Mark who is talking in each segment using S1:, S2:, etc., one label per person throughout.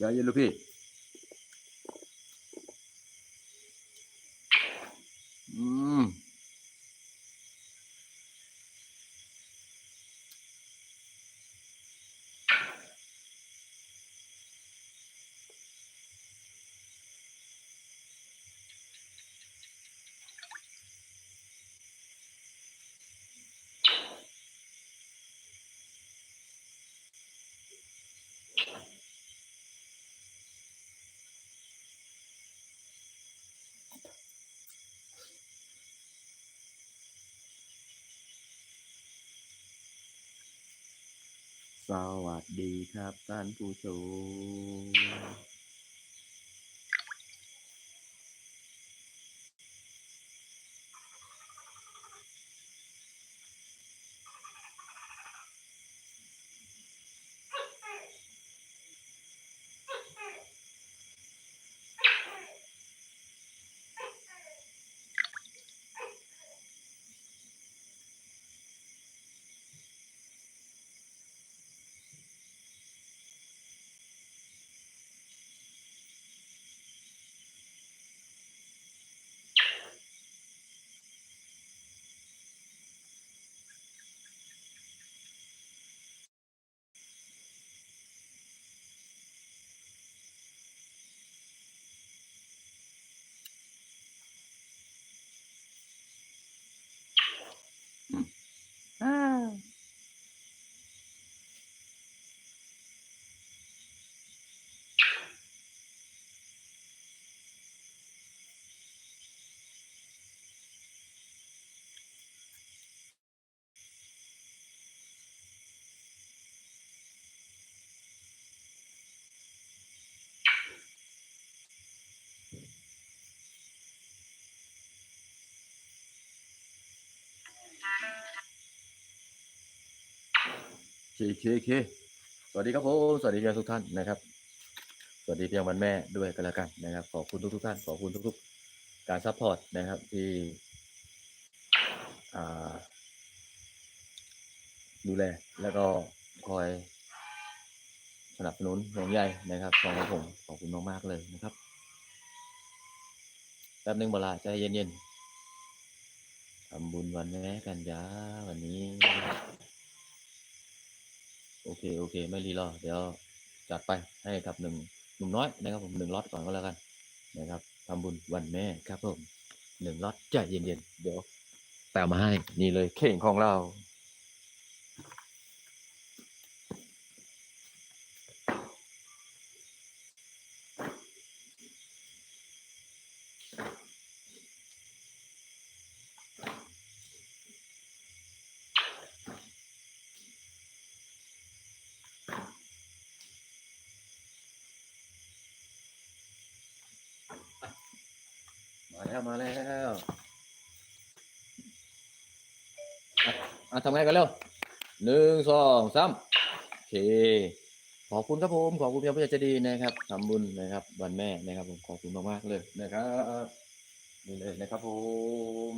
S1: ใจเย็ สวัสดีครับท่านผู้ชม อ่า เคเคคสวัสดีครับผมสวัสดีเพียงทุกท่านนะครับ สวัสดีเพียงวันแม่ด้วยกันแล้วกันนะครับ ขอบคุณทุกทุกๆท่านขอบคุณทุก ๆ การซัพพอร์ตนะครับที่ดูแลแล้วก็คอยสนับสนุนห่วงใยนะครับของผมขอบคุณมากๆเลยนะครับแป๊บนึงเวลาใจเย็นๆทำบุญวันแม่กันจ้าวันนี้ เคโอเค ไม่รีรอ เดี๋ยวจัดไปให้กับหนึ่งหนุ่มน้อยนะครับผมหนึ่งล็อตก่อนก็แล้วกันนะครับทำบุญวันแม่ครับผมหนึ่งล็อตใจเย็นๆเดี๋ยวแปลมาให้นี่เลยเข่งของเรา แล้วมาแล้วอะทำไงกันเร็วหนึ่งสองสามโอเค ขอบคุณครับผมขอบคุณพี่ผู้ใหญ่ใจดีนะครับทำบุญนะครับ วันแม่นะครับผมขอบคุณมากๆเลยนะครับนี่เลยนะครับผม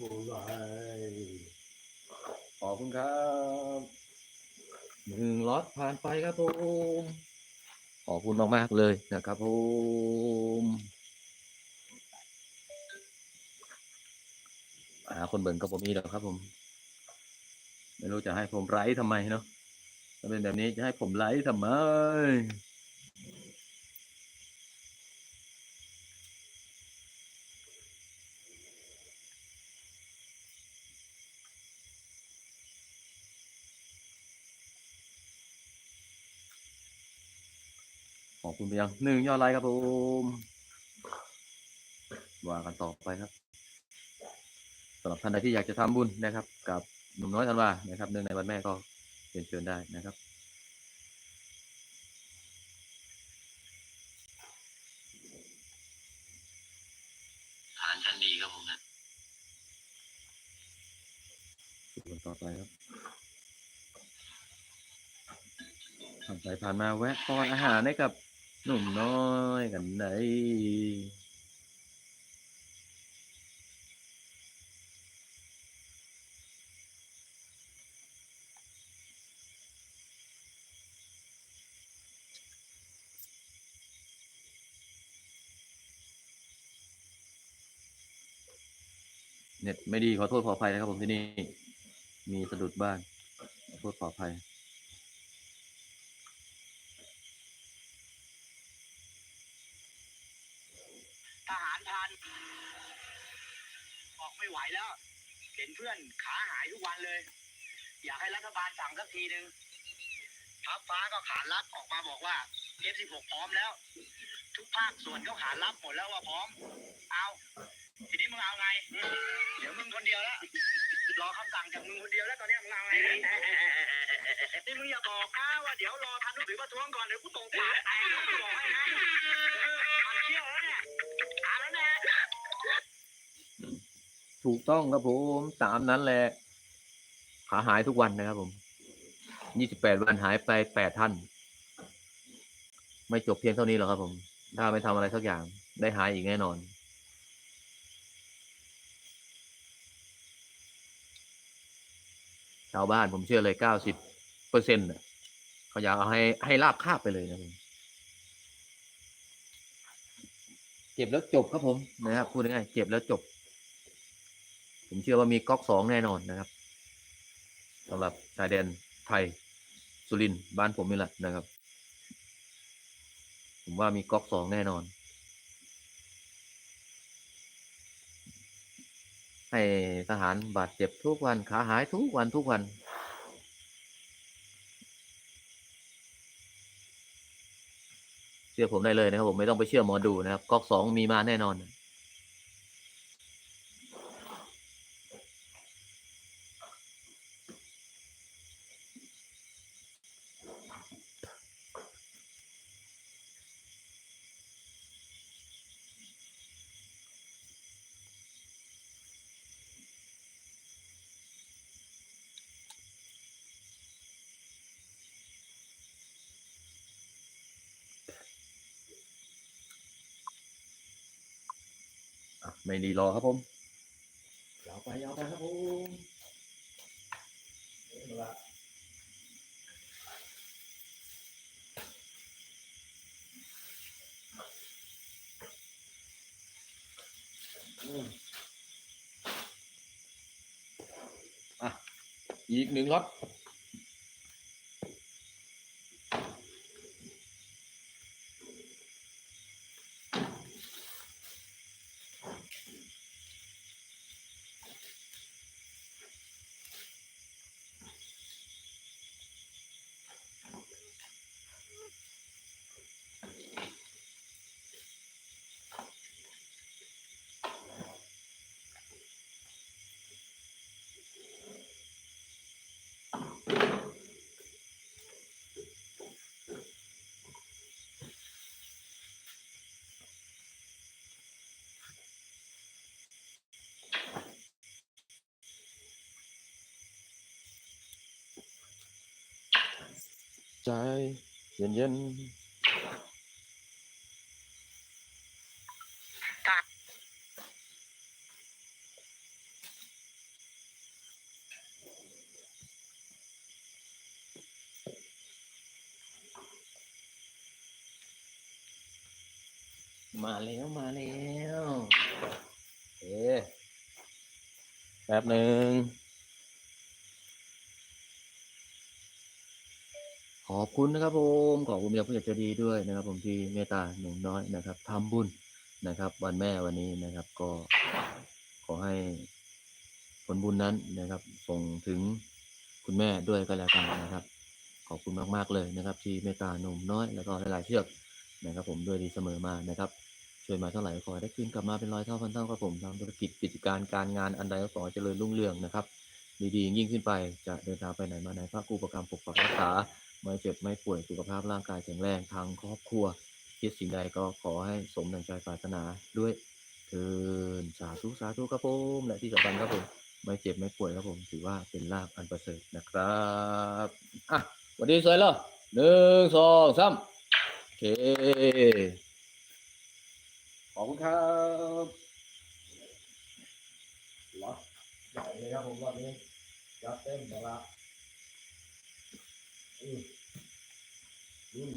S1: สองบุญไหขอบคุณครับหนึ่งล็อตผ่านไปครับผมขอบคุณมากๆเลยนะครับผมหาคนเบิ่งก็ผมมีแล้วครับผม ไม่รู้จะให้ผมไลฟ์ทำไมเนาะถ้าเป็นแบบนี้จะให้ผมไลฟ์ทำไม ขอบคุณไปยังหนึ่งยอดไลค์ครับผมว่ากันต่อไปครับสำหรับท่านใดที่อยากจะทำบุญนะครับ กับหนุ่มน้อยธันวานะครับเนื่องในวันแม่ก็เชิญเชิญได้นะครับ
S2: ฐานชั้นดีครับผมนะ
S1: ส่วนต่อไปครับผ่านไปผ่านมาแวะป้อนอาหารให้กับ หนุ่มน้อยกันไหนเน็ตไม่ดีขอโทษขออภัยนะครับผมที่นี่ มีสะดุดบ้างขอโทษขออภัยา
S2: รพันออกไม่ไหวแล้ว เห็นเพื่อนขาหายทุกวันเลย อยากให้รัฐบาลสั่งสักทีหนึ่งทัพฟ้าก็ขานรับออกมาบอกว่า F16 พร้อมแล้ว ทุกภาคส่วนก็ขานรับหมดแล้วว่าพร้อม เอาทีนี้มึงเอาไง เดี๋ยวมึงคนเดียวแล้วรอคำสั่งจากมึงคนเดียวแล้วตอนนี้มึงเอาไงนี่มึงอย่าบอกนะว่าเดี๋ยวรอทันหรือประท้วงก่อนเดี๋ยวกูตกปากแตก
S1: ถูกต้องครับผมตามนั้นแหละขาหายทุกวันนะครับผมยี่สิบแปดวันหายไปแปดท่าน ไม่จบเพียงเท่านี้หรอกครับผม ถ้าไม่ทำอะไรสักอย่าง ได้หายอีกแน่นอนชาวบ้านผมเชื่อเลยเก้าสิบเปอร์เซ็นต์เขาอยากเอาให้ให้ลาบคาบไปเลยนะผมเก็บแล้วจบครับผมนะครับพูดง่ายๆเก็บแล้วจบ ผมเชื่อว่ามีก๊อกสองแน่นอนนะครับสำหรับชายแดนไทยสุรินบ้านผมนี่แหละนะครับ ผมว่ามีก๊อกสองแน่นอน ให้ทหารบาดเจ็บทุกวันขาหายทุกวันทุกวัน เชื่อผมได้เลยนะครับ ผมไม่ต้องไปเชื่อหมอดูนะครับก๊อกสองมีมาแน่นอน ไม่รีรอครับผมยาวไปยาวไปครับผมอืมอะอีกหนึ่งล็อต ใจ เย็นเย็นมาแล้วมาแล้วโอเคแป๊บหนึ่ง อบคุณนะครับผมขอบคุณยังผู้ใหญ่ใจดีด้วยนะครับ ผมที่เมตตาหนุ่มน้อยนะครับทำบุญนะครับ วันแม่วันนี้นะครับ ก็ขอให้ผลบุญนั้นนะครับ ส่งถึงคุณแม่ด้วยก็แล้วกันนะครับ ขอบคุณมาก ๆ เลยนะครับ ที่เมตตาหนุ่มน้อย แล้วก็หลายๆเชือกนะครับ ผมด้วยดีเสมอมานะครับช่วยมาเท่าไหร่ขอให้ได้คืนกลับมาเป็นร้อยเท่าพันเท่าครับผมทำธุรกิจกิจการการงานอันใดก็ขอเจริญรุ่งเรืองนะครับ ดีๆยิ่งขึ้นไปจะเดินทางไปไหนมาไหนพระครูประกรรมปกปักรักษา ไม่เจ็บไม่ป่วยสุขภาพร่างกายแข็งแรงทางครอบครัวคิดสิ่งใดก็ขอให้สมดังใจปรารถนาด้วยเทินสาธุสาธุครับผมและที่สำคัญครับผมไม่เจ็บไม่ป่วยครับผมถือว่าเป็นลาภอันประเสริฐนะครับอะสวัสดีสวยเลยหนึ่งสองสามโอเคขอบคุณครับล็อใหญ่เลยครับผมรอบนี้ยัดเต็มแต่ละอืม อืม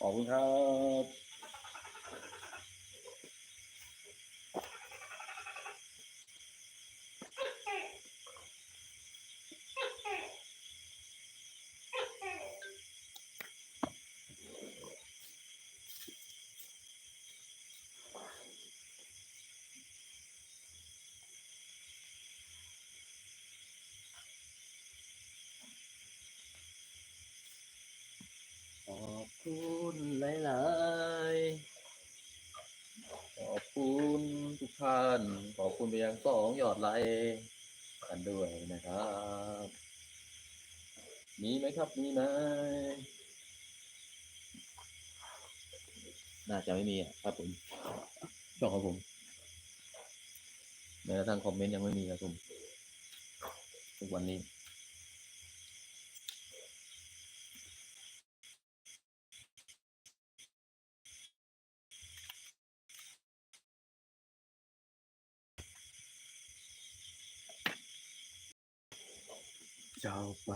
S1: ขอบคุณครับขอบคุณหลายๆขอบคุณทุกท่าน เบียงสองยอดไลกันด้วยนะครับ มีไหมครับ มีไหมน่าจะไม่มีครับผมช่องของผมแม้กระทั่งคอมเมนต์ยังไม่มีครับผมทุกวันนี้ ยาวไ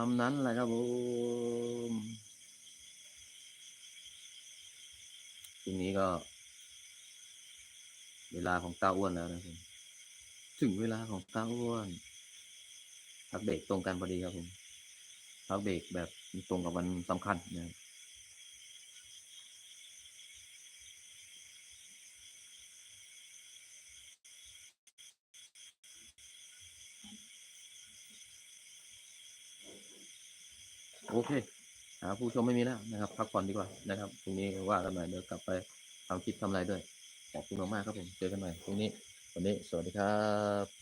S1: าวไปำนั้นแหละครับผมทีนี้ก็ เวลาของตาอ้วนแล้วนะครับผมถึงเวลาของตาอ้วนพักเบรกตรงกันพอดีครับผมพักเบรกแบบตรงกับวันสำคัญนะครับ โอเคหาผู้ชมไม่มีแล้วนะครับ พักผ่อนดีกว่านะครับพรุ่งนี้ว่ากันใหม่เดี๋ยวกลับไปทำคลิปทำอะไรด้วยขอบคุณมากๆครับผมเจอกันใหม่พรุ่งนี้วันนี้สวัสดีครับ